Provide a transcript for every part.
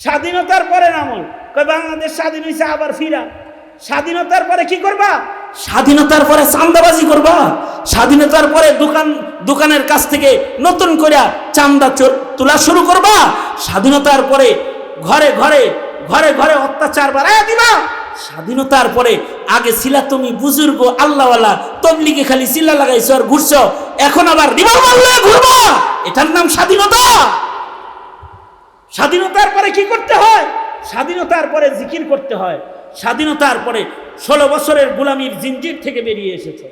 স্বাধীনতার পরে আমল কই বাংলাদেশ স্বাধীন হয়েছে আবার ফিরা। স্বাধীনতার পরে কি করবা? স্বাধীনতার পরে চান্দাবাজি করবা। স্বাধীনতার পরে দোকান, দোকানের কাছ থেকে নতুন করে চান্দা তোলা শুরু করবা। স্বাধীনতার পরে ঘরে ঘরে ঘরে ঘরে অত্যাচার বাড়ায় দিবা। স্বাধীনতার পরে আগে ছিলা তুমি বুজুর্গ, আল্লাহওয়ালা, তবলিগে খালি চিল্লা লাগাইছো আর ঘুরছো। এখন আবার রিভলভার লয়ে ঘুরবা। এটার নাম স্বাধীনতা। স্বাধীনতার পরে কি করতে হয়? স্বাধীনতার পরে জিকির করতে হয়। স্বাধীনতার পরে ষোলো বছরের গোলামির জিঞ্জির থেকে বেরিয়ে এসেছে।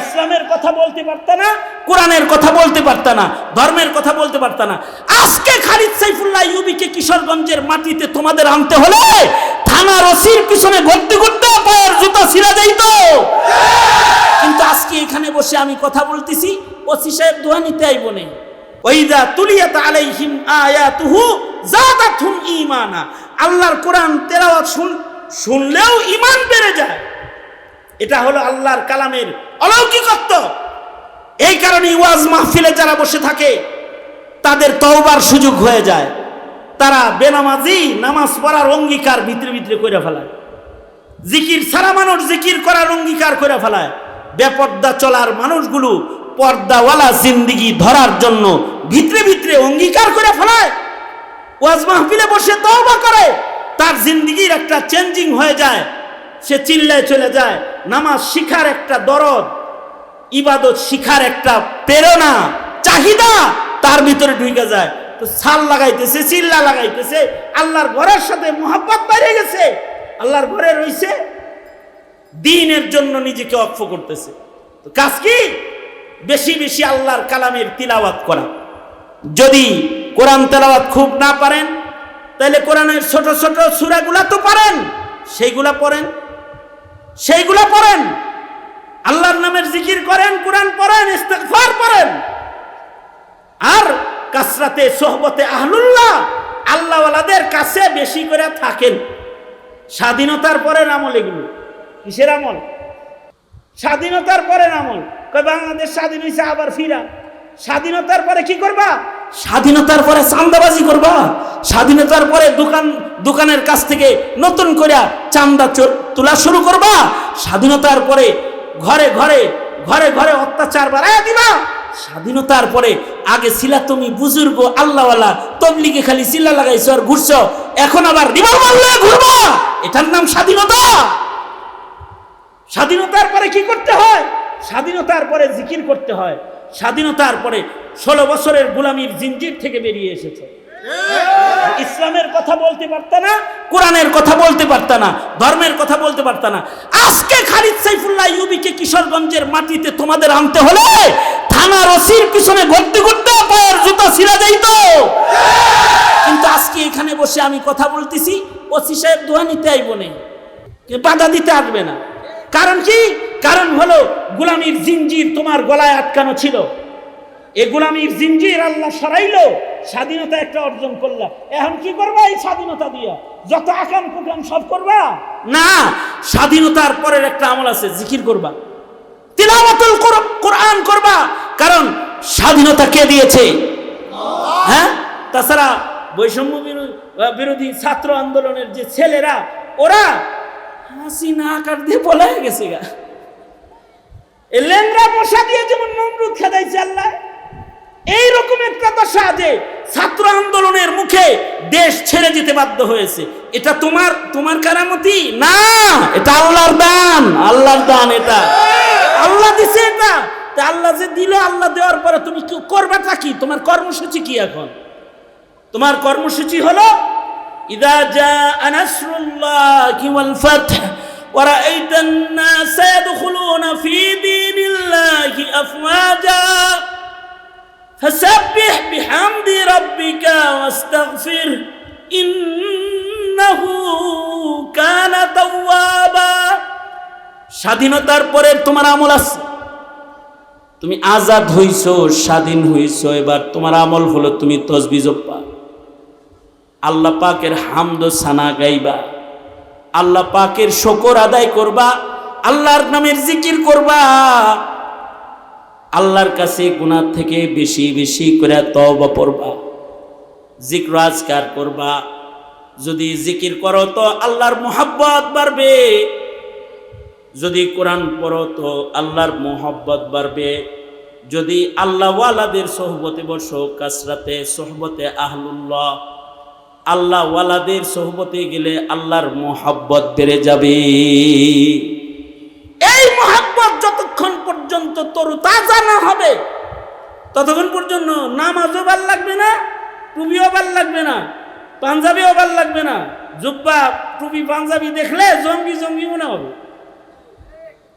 ইসলামের কথা বলতে পারত না, কোরআনের কথা বলতে পারত না, ধর্মের কথা বলতে পারত না। আজকে খালিদ সাইফুল্লাহ ইউবিকে কিশোরগঞ্জের মাটিতে তোমাদের আনতে হলে থানার ওসির পিছনে ঘুরতে ঘুরতে পায়ের জুতা ছিঁড়া যাইত কিন্তু আজকে এখানে বসে আমি কথা বলতেছি, ওসি সাহেব দোয়া নিতে আইব নেই ওইদা তুলিয়াত আলাইহিম আয়াতুহু জাদাতহুম ঈমানা। আল্লাহর কোরআন তেলাওয়াত শুন, শুনলেও ঈমান বেড়ে যায়। এটা হলো আল্লাহর কালামের অলৌকিকত্ব। এই কারণে ওয়াজ মাহফিলে যারা বসে থাকে, তাদের তওবার সুযোগ হয়ে যায়। তারা বেনামাজি, নামাজ পড়ার অঙ্গীকার ভিতরে ভিতরে করে ফেলায়। জিকির সারা মানুষ জিকির করার অঙ্গীকার করে ফেলায়। বেপর্দা চলার মানুষগুলো পর্দাওয়ালা জিন্দিগি ধরার জন্য ভিতরে ভিতরে অঙ্গীকার করে ফেলায়। ওয়াজ মাহফিলে বসে তওবা করে। তার জিন্দিগির একটা চেঞ্জিং হয়ে যায়। সে চিল্লায় চলে যায়। নামাজ শিখার একটা দরদ, ইবাদত শিখার একটা প্রেরণা, চাহিদা তার ভিতরে ঢুকে যায়। তো সাল লাগাইতেছে, চিল্লা লাগাইতেছে। আল্লাহর ঘরের সাথে মোহাব্বত বাইরে গেছে। আল্লাহর ঘরে রইছে। দিনের জন্য নিজেকে অক্ষ করতেছে। তো কাজ কি? বেশি বেশি আল্লাহর কালামের তিলাওয়াত করা। যদি কোরআন তেলাওয়াত খুব না পারেন, তাহলে কোরআনের ছোট ছোট সুরাগুলা তো পারেন। সেইগুলা পড়েন। সেইগুলা পড়েন। আল্লাহর নামের জিকির করেন, কোরআন পড়েন, ইস্তেগফার পড়েন। আর কাসরাতে, সোহবতে আহলুল্লাহ, আল্লাহওয়ালাদের কাছে বেশি করে থাকেন। স্বাধীনতার পরের আমল এগুলো। কিসের আমল? স্বাধীনতার পরের আমল। বাংলাদেশ স্বাধীন হয়েছে আবার ফিরা। স্বাধীনতার পরে কি করবা? স্বাধীনতার পরে চান্দাবাজি করবা। স্বাধীনতার পরে দোকান, দোকানের কাছ থেকে নতুন করে চান্দা তোলা শুরু করবা। স্বাধীনতার পরে ঘরে ঘরে ঘরে ঘরে অত্যাচার বাড়ায় দিবা। স্বাধীনতার পরে আগে ছিলা তুমি বুজুর্গ, আল্লাহওয়ালা, তবলিগে খালি চিল্লা লাগাইছো আর ঘুরছো। এখন আবার রিভলভার ঘুরবা। এটার নাম স্বাধীনতা। স্বাধীনতার পরে কি করতে হয়? স্বাধীনতার পরে জিকির করতে হয়। স্বাধীনতার পরে ষোলো বছরের গোলামির জিঞ্জির থেকে বেরিয়ে এসেছে। ইসলামের কথা বলতে পারত না, কোরআনের কথা বলতে পারত না, ধর্মের কথা বলতে পারত না। আজকে খালিদ সাইফুল্লাহ ইউবিকে কিশোরগঞ্জের মাটিতে তোমাদের আনতে হলে থানার ওসির পিছনে ঘুরতে ঘুরতে পায়ের জুতা ছিঁড়া যাইত কিন্তু আজকে এখানে বসে আমি কথা বলতেছি, ওসি সাহেব দোয়া নিতে আইব নেই বাধা দিতে আসবে না। কারণ কি? কারণ হলো গোলামির জিঞ্জির তোমার গলায় আটকানো ছিল। এ গোলামির জিঞ্জির আল্লাহ সরাইলো স্বাধীনতা একটা অর্জন করলা। এখন কি করবা এই স্বাধীনতা দিয়া? যত আকাম কুকাম সব করবা? না স্বাধীনতার পরের একটা আমল আছে জিকির করবা। তিলাওয়াতুল কোর- কোরআন করবা। কারণ স্বাধীনতা কে দিয়েছে? হ্যাঁ? তাছাড়া বৈষম্য বিরো- বিরোধী ছাত্র আন্দোলনের যে ছেলেরা ওরা হাসি না কাট দিয়ে বলে গেছে গা। এই লেংরা বসা দিয়ে যেমন নমরুদ খেদাইছে আল্লাহ এইরকম একটা দশা যে ছাত্র আন্দোলনের মুখে দেশ ছেড়ে যেতে বাধ্য হয়েছে। এটা তোমার তোমার কারামতি? না। এটা আল্লাহর দান। আল্লাহর দান এটা। আল্লাহ দিছে এটা। তা আল্লাহ যে দিল আল্লাহ দেওয়ার পরে তুমি কি করবেটা কি? তোমার কর্মসূচি কি এখন? তোমার কর্মসূচি হলো ইদা জা আনাসরুল্লাহ কি ওয়াল ফাতহ ورأيت الناس يدخلون في دين الله أفواجا فسبح بحمد ربك واستغفر إنه كان توابا স্বাধীনতার পরে তোমার আমল আছে তুমি আজাদ হইছো স্বাধীন হইছো এবার তোমার আমল হলো তুমি তসবি জপ্পা আল্লাহ পাকের হামদ সানা গাইবা আল্লাহ পাকের শকর আদায় করবা, আল্লাহর নামের জিকির করবা। আল্লাহর কাছে গুনাহ থেকে বেশি বেশি করে তওবা পড়বা জিক্র আজকার করবা। যদি জিকির করো তো আল্লাহর মোহাব্বত বাড়বে। যদি কোরআন পড়ো তো আল্লাহর মোহাব্বত বাড়বে। যদি আল্লাহওয়ালাদের সোহবতে বসো, কাসরাতে, সোহবতে আহলুল্লাহ আল্লাহওয়ালাদের সোহবতে গেলে আল্লাহর মোহাব্বত বেড়ে যাবে। এই মোহাব্বত যতক্ষণ পর্যন্ত তরু তাজা না হবে, ততক্ষণ পর্যন্ত নামাজও ভালো লাগবে না, টুপিও ভালো লাগবে না, পাঞ্জাবিও ভালো লাগবে না। জুব্বা, টুপি, পাঞ্জাবি দেখলে জঙ্গি জঙ্গি মনে হবে।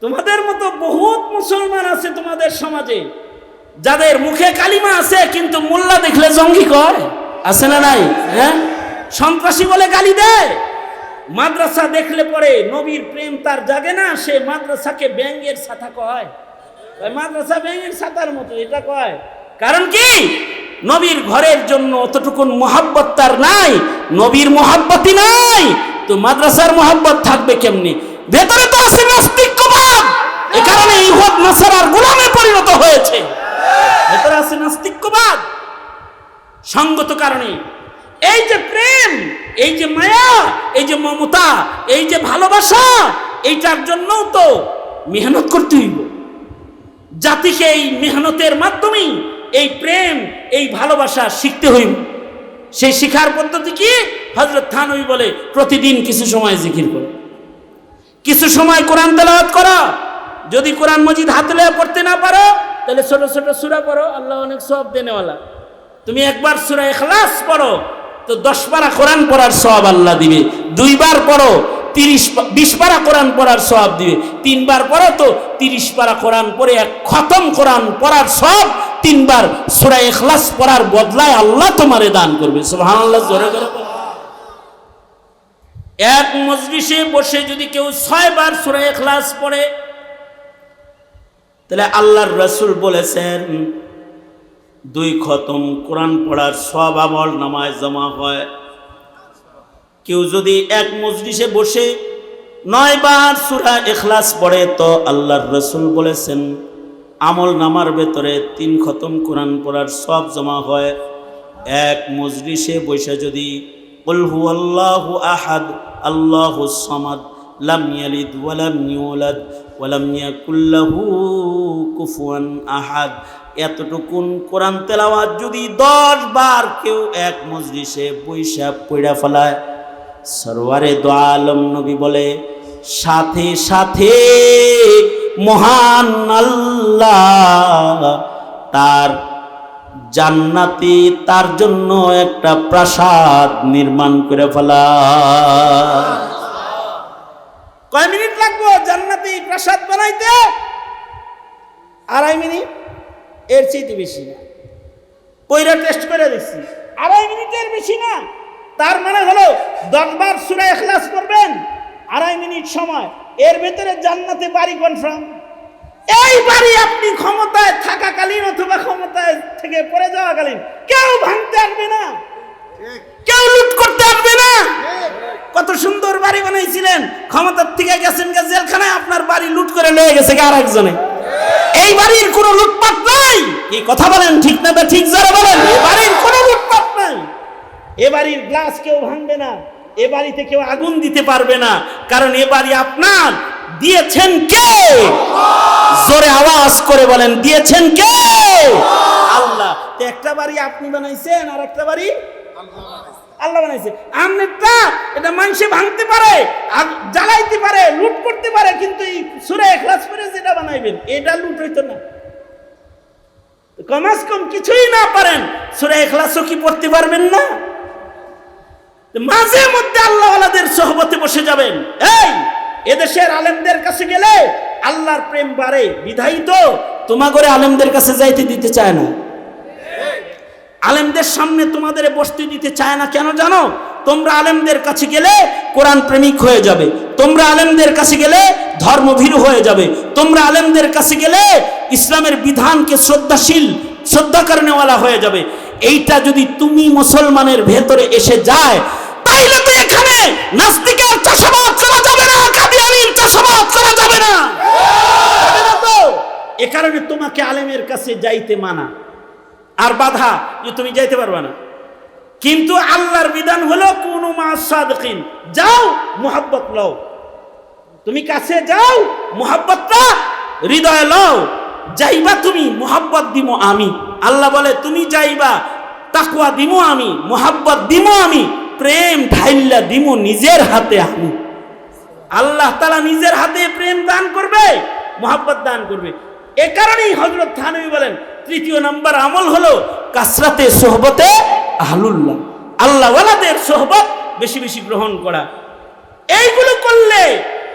তোমাদের মতো বহুত মুসলমান আছে তোমাদের সমাজে, যাদের মুখে কালিমা আছে কিন্তু মোল্লা দেখলে জঙ্গি কয়? আছে না নাই? হ্যাঁ? সন্ত্রাসী বলে গালি দেয়। মাদ্রাসা দেখলে পরে নবীর প্রেম তার জাগে না, সে মাদ্রাসাকে ব্যাঙ্গের ছাতা কয়। মাদ্রাসা ব্যাঙ্গের ছাতার মতো, এটা কয়। কারণ কি? নবীর ঘরের জন্য অতটুকুন মোহাব্বত তার নাই, নবীর মোহাব্বতই নাই। তো মাদ্রাসার মোহাব্বত থাকবে কেমনি? ভেতরে তো আছে নাস্তিক্যবাদ এ কারণে ইহুদ, নাসারার গোলামে পরিণত হয়েছে। ভেতরে আছে নাস্তিক্যবাদ সঙ্গত কারণে এই যে প্রেম, এই যে মায়া, এই যে মমতা, এই যে ভালোবাসা, এইটার জন্যও তো মেহনত করতে হইব। জাতিকে এই মেহনতের মাধ্যমেই এই প্রেম, এই ভালোবাসা শিখতে হইব। সেই শিখার পদ্ধতি কি? হজরত থানবী বলে, প্রতিদিন কিছু সময় জিকির করো। কিছু সময় কোরআন তেলাওয়াত করো। যদি কোরআন মজিদ হাতে লয়ে পড়তে না পারো, তাহলে ছোট ছোট সুরা পড়ো, আল্লাহ অনেক সব দেনেওয়ালা। তুমি একবার সুরা এখলাস পড়ো তো দশ পারা কোরআন পড়ার সব আল্লাহ দিবে। দুইবার পড়ো, তিরিশ বিশ পারা কোরআন পড়ার সব দিবে। তিনবার পড়ো তো তিরিশ পারা কোরআন পড়ে এক খতম কোরআন পড়ার সব তিনবার সুরা এখলাস পড়ার বদলায় আল্লাহ তোমারে দান করবে। জোরে করে এক মজলিসে বসে যদি কেউ ছয়বার সুরা এখলাস পড়ে, তাহলে আল্লাহর রসুল বলেছেন দুই খতম কোরআন পড়ার সব আমল নামায় জমা হয়। কেউ যদি এক মজলিসে বসে নয় বার সুরা এখলাস পড়ে, তো আল্লাহর রসুল বলেছেন, আমল নামার ভেতরে তিন খতম কোরআন পড়ার সব জমা হয়। এক মজলিসে বসে যদি উলহু আল্লাহু আহাদ, আল্লাহু সামাদ, লাম ওয়ালাম ওয়ালাম কুফুয়ান আহাদ এতটুকুন কোরআন তেলাওয়াত যদি দশ বার কেউ এক মজলিসে বৈশাখ পইড়া ফেলায়, সরওয়ারে দো আলম নবী বলে, সাথে সাথে মহান আল্লাহ তার জান্নাতি তার জন্য একটা প্রাসাদ নির্মাণ করে ফেলা কয় মিনিট লাগবো জান্নাতি প্রাসাদ বানাইতে? আড়াই মিনিট? এর চেয়ে বেশি না। কইরা টেস্ট করে দেখছি। আড়াই মিনিটের বেশি না। তার মানে হলো দশবার সুরা এখলাস করবেন আড়াই মিনিট সময়। এর ভেতরে জান্নাতে বাড়ি কনফার্ম এই বাড়ি আপনি ক্ষমতায় থাকাকালীন অথবা ক্ষমতায় থেকে পড়ে যাওয়াকালীন কেউ ভাঙতে আসবে না। কেউ লুট করতে আসবে না। কত সুন্দর বাড়ি বানাইছিলেন। ক্ষমতার থেকে গেছেন গে জেলখানায় আপনার বাড়ি লুট করে লয়ে গেছে কে আর একজনে এই বাড়ির কোনো লুটপাট নাই। এই কথা বলেন, ঠিক না ঠিক যারা বলেন। এই বাড়ির কোনো লুটপাট নাই। এ বাড়ির গ্লাস কেউ ভাঙবে না, এ বাড়িতে কেউ আগুন দিতে পারবে না। কারণ এ বাড়ি আপনার। দিয়েছেন কে? জোরে আওয়াজ করে বলেন, দিয়েছেন কে? আল্লাহ। একটা বাড়ি আপনি বানাইছেন, আর একটা বাড়ি আল্লাহ বানাইছে। আমনেরটা, এটা মানুষে ভাঙতে পারে জ্বালাইতে পারে, লুট করতে পারে, কিন্তু এই সুরে এখলাস করে যেটা বানাইবেন, এটা লুট হইতো না। কমাস কম কিছুই না পারেন, সুরে এখলাসও কি পড়তে পারবেন না? মাঝে মধ্যে আল্লাহওয়ালাদের সহবতে বসে যাবেন। এই, এদেশের আলেমদের কাছে গেলে আল্লাহর প্রেম বাড়ে বিধায়ী তো তোমা করে আলেমদের কাছে যাইতে দিতে চায় না। আলেমদের সামনে তোমাদের বসতে দিতে চায় না কেন জানো? তোমরা আলেমদের কাছে গেলে কোরআন প্রেমিক হয়ে যাবে। তোমরা আলেমদের কাছে গেলে ধর্মভীরু হয়ে যাবে। তোমরা আলেমদের কাছে গেলে ইসলামের বিধানকে শ্রদ্ধাশীল শ্রদ্ধা কারণেওয়ালা হয়ে যাবে। এইটা যদি তুমি মুসলমানের ভেতরে এসে যায় তাইলে তো এখানে নাস্তিকের চাষাবাদ করা যাবে না কাদিয়ানির চাষাবাদ করা যাবে না। যাবে না তো? এ কারণে তোমাকে আলেমের কাছে যাইতে মানা। আর বাধা যে তুমি যাইতে পারবে না। কিন্তু আল্লাহর বিধান হলো, কোন মাসাদিন যাও, মোহাব্বত লও। তুমি কাছে যাও, মোহাব্বতটা হৃদয়ে লও। যাইবা তুমি, মোহাব্বত দিব আমি। আল্লাহ বলে, তুমি যাইবা তাকুয়া দিব আমি, মোহাব্বত দিব আমি, প্রেম ঢাইল্লা দিব নিজের হাতে আমি। আল্লাহ তালা নিজের হাতে প্রেম দান করবে, মোহাব্বত দান করবে। এ কারণেই হজরত থানবী বলেন তৃতীয় নম্বর আমল হলো কাসরাতে সোহবতে আহলুল্লাহ। আল্লাহওয়ালাদের সোহবত বেশি বেশি গ্রহণ করা। এইগুলো করলে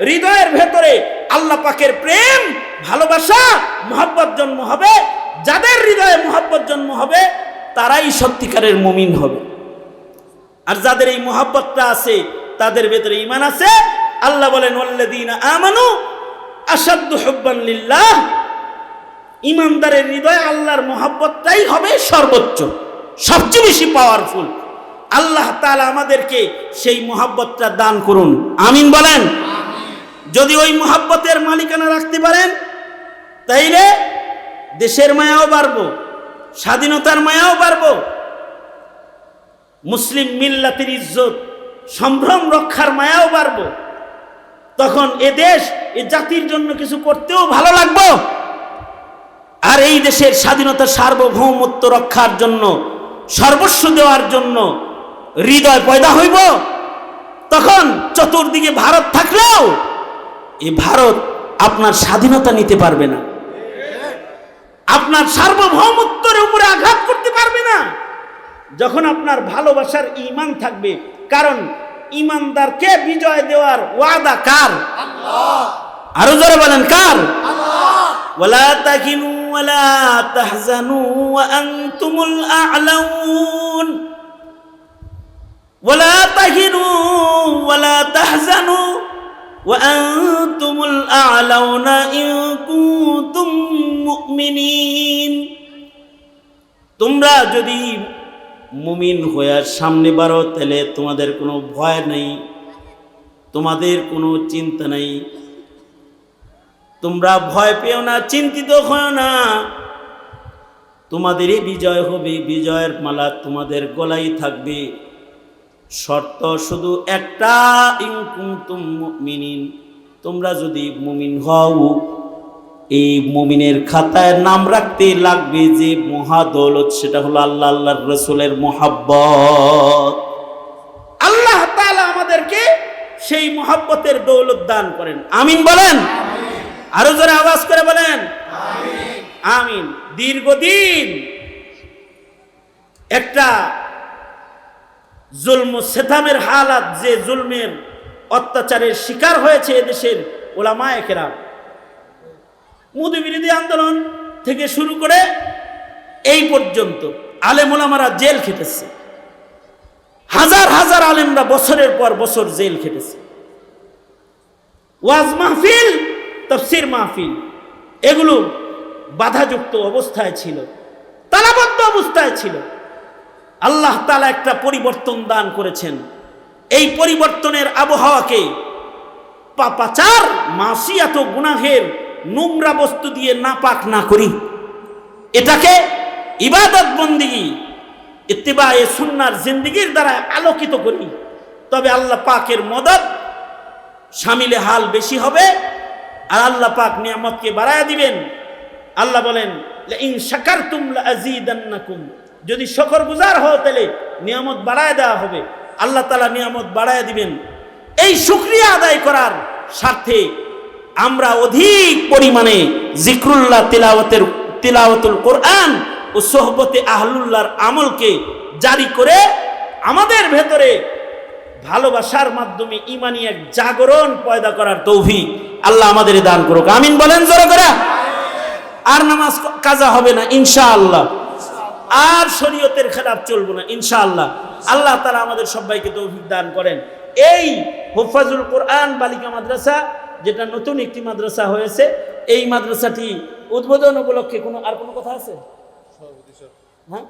হৃদয়ের ভেতরে আল্লাহ পাকের প্রেম, ভালোবাসা, মোহাব্বত জন্ম হবে। যাদের হৃদয়ে মোহাব্বত জন্ম হবে, তারাই সত্যিকারের মুমিন হবে। আর যাদের এই মোহাব্বতটা আছে, তাদের ভেতরে ইমান আছে। আল্লাহ বলেন আমানু আসাদ্দু হুব্বান লিল্লাহ। ইমানদারের হৃদয়ে আল্লাহর মোহাব্বতটাই হবে সর্বোচ্চ সবচেয়ে বেশি পাওয়ারফুল আল্লাহ তাআলা আমাদেরকে সেই মোহাব্বতটা দান করুন। আমিন বলেন? যদি ওই মোহাব্বতের মালিকানা রাখতে পারেন তাইলে দেশের মায়াও বাড়ব স্বাধীনতার মায়াও বাড়ব। মুসলিম মিল্লাতের ইজ্জত সম্ভ্রম রক্ষার মায়াও বাড়ব। তখন এ দেশ এ জাতির জন্য কিছু করতেও ভালো লাগবো। আর এই দেশের স্বাধীনতা সার্বভৌমত্ব রক্ষার জন্য, সর্বস্ব দেওয়ার জন্য হৃদয় পয়দা হইব, তখন চতুর্দিকে ভারত থাকলেও এই ভারত আপনার স্বাধীনতা নিতে পারবে না। আপনার সার্বভৌমত্বের উপরে আঘাত করতে পারবে না। যখন আপনার ভালোবাসার ইমান থাকবে, কারণ ইমানদারকে বিজয় দেওয়ার ওয়াদা কার? আরও জোরে বলেন কার? ওয়ালা তাকিনু ওয়ালা তাহজানু আনতুমুল আ'লাউন। ওয়ালা তাহিনু ওয়ালা তাহজানু ওয়া আনতুমুল আ'লাউনা ইন কুনতুম মুমিনিন। তোমরা যদি মুমিন হইয়ার সামনে বারো তাহলে তোমাদের কোনো ভয় নেই তোমাদের কোনো চিন্তা নেই। তোমরা ভয় পেও না, চিন্তিত হয় না। তোমাদেরই বিজয় হবে, বিজয়ের মালা তোমাদের গলাই থাকবে। শর্ত শুধু একটা মুমিনিন। তোমরা যদি মুমিন হও, এই মুমিনের খাতায় নাম রাখতে লাগবে যে মহাদৌলত সেটা হলো আল্লাহ, আল্লাহর রসুলের মোহাব্বত। আল্লাহ তাআলা আমাদেরকে সেই মোহাব্বতের দৌলত দান করেন। আমিন বলেন? আরও জোরে আওয়াজ করে বলেন। আমিন। দীর্ঘদিন একটা জুলম সেতামের হালাত, যে জুলমের অত্যাচারের শিকার হয়েছে এদেশের ওলামায়ে কেরাম। মোদী বিরোধী আন্দোলন থেকে শুরু করে এই পর্যন্ত আলেম ওলামারা জেল খেটেছে। হাজার হাজার আলেমরা বছরের পর বছর জেল খেটেছে। ওয়াজ মাহফিল তফসির মাহফিল, এগুলো বাধাযুক্ত অবস্থায় ছিল, তালাবদ্ধ অবস্থায় ছিল। আল্লাহ তালা একটা পরিবর্তন দান করেছেন। এই পরিবর্তনের আবহাওয়াকে পাপাচার, মাসিয়াত গুনাহের নোংরা বস্তু দিয়ে নাপাক না করি। এটাকে ইবাদত বন্দিগি ইত্তিবা এ সুন্নার জিন্দিগির দ্বারা আলোকিত করি। তবে আল্লাহ পাকের মদত সামিলে হাল বেশি হবে আর আল্লাহ পাক নিয়ামতকে বাড়ায় দিবেন। আল্লাহ বলেন ইন শাকারতুম লাযীদান্নাকুম যদি শকর গুজার হও তাহলে নিয়ামত বাড়ায় দেওয়া হবে। আল্লাহ তালা নিয়ামত বাড়ায় দিবেন। এই শুকরিয়া আদায় করার স্বার্থে আমরা অধিক পরিমাণে জিক্রুল্লাহ তিলাওয়াতের, তিলাওয়াতুল কোরআন ও সোহবতে আহলুল্লাহর আমলকে জারি করে আমাদের ভেতরে ভালোবাসার মাধ্যমে ইমানি এক জাগরণ পয়দা করার তৌফিক। আল্লাহ আমাদের দান করুক। আমিন বলেন জোরে করে। আর নামাজ কাজা হবে না ইনশাআল্লাহ। আর শরীয়তের খেলাফ চলবো না ইনশাআল্লাহ। আল্লাহ তারা আমাদের সবাইকে তৌফিক দান করেন। এই হুফাজুল কোরআন বালিকা মাদ্রাসা যেটা নতুন একটি মাদ্রাসা হয়েছে এই মাদ্রাসাটি উদ্বোধন উপলক্ষে কোনো আর কোনো কথা আছে? হ্যাঁ?